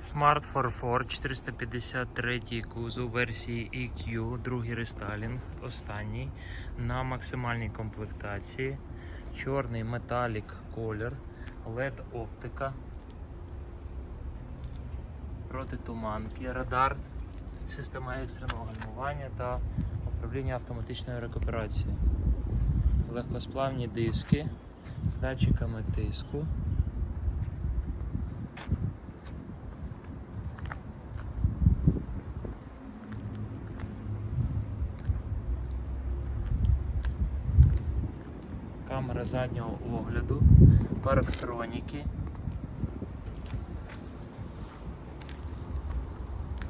Smart 44 453 кузов версії EQ, другий рестайлінг, останній на максимальній комплектації. Чорний металік колір, LED оптика, протитуманки, радар, система екстреного гальмування та управління автоматичною рекуперацією. Легкосплавні диски з датчиками тиску. Камера заднього огляду, парктроніки,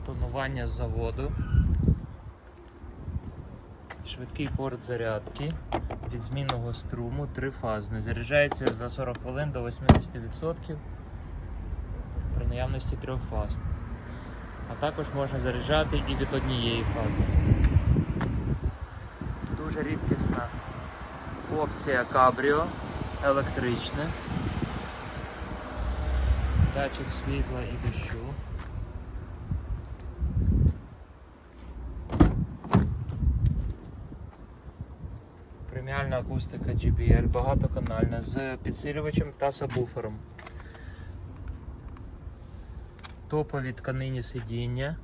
тонування заводу, швидкий порт зарядки від змінного струму, трифазний. Заряджається за 40 хвилин до 80% при наявності трьох фаз. А також можна заряджати і від однієї фази. Дуже рідкісна Опція кабріо електричне. Датчик світла і дощу. Преміальна акустика JBL, багатоканальна з підсилювачем та сабвуфером. Топові тканині сидіння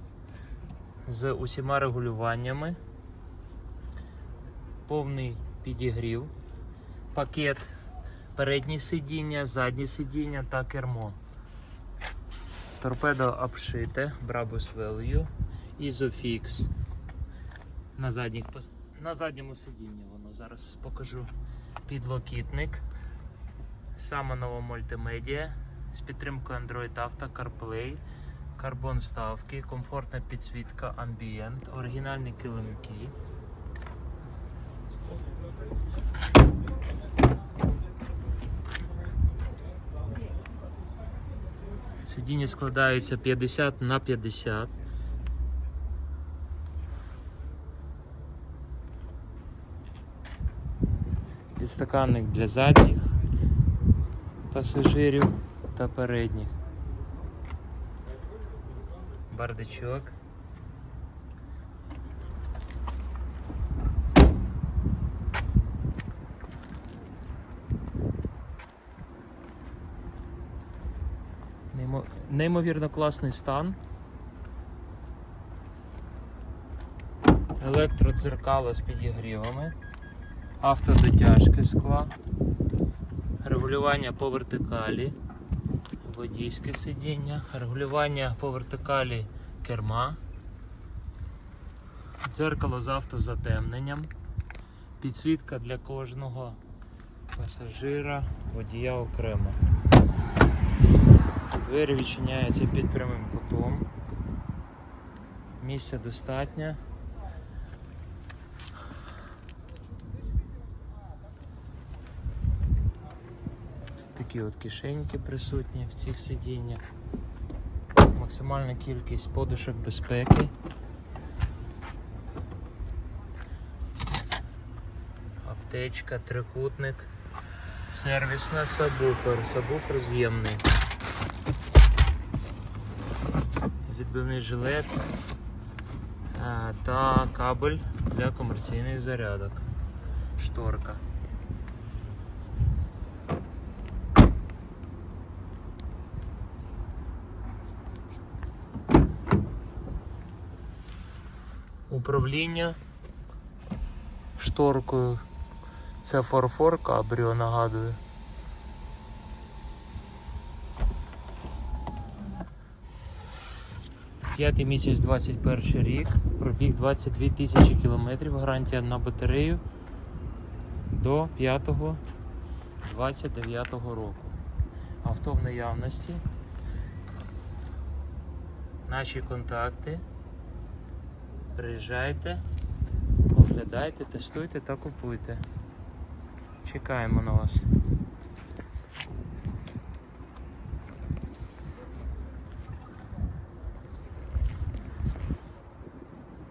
з усіма регулюваннями. Повний підігрів, пакет передні сидіння, задні сидіння та кермо. Торпедо обшите, Brabus Value, Isofix. На, задніх, на задньому сидінні воно зараз покажу підлокітник. Саме нова мультимедіа з підтримкою Android Auto, CarPlay, карбон вставки, комфортна підсвітка Ambient, оригінальні килимки. Сидіння складаються 50 на 50. Підстаканник для задніх пасажирів та передніх. Бардачок. Неймовірно класний стан. Електродзеркало з підігрівами, автодотяжки скла, регулювання по вертикалі, водійське сидіння, регулювання по вертикалі керма, дзеркало з автозатемненням, підсвітка для кожного пасажира, водія окремо. Двері відчиняються під прямим кутом. Місця достатньо. Такі от кишеньки присутні в цих сидіннях. Максимальна кількість подушок безпеки. Аптечка, трикутник, сервісна сабвуфер, сабвуфер з'ємний. Відбивний жилет е, та кабель для комерційних зарядок. Шторка. Управління шторкою. Це форфор кабріо нагадую. П'ятий місяць 21 рік, пробіг 22 тисячі кілометрів, гарантія на батарею до 5 29 року. Авто в наявності. Наші контакти. Приїжджайте, оглядайте, тестуйте та купуйте. Чекаємо на вас.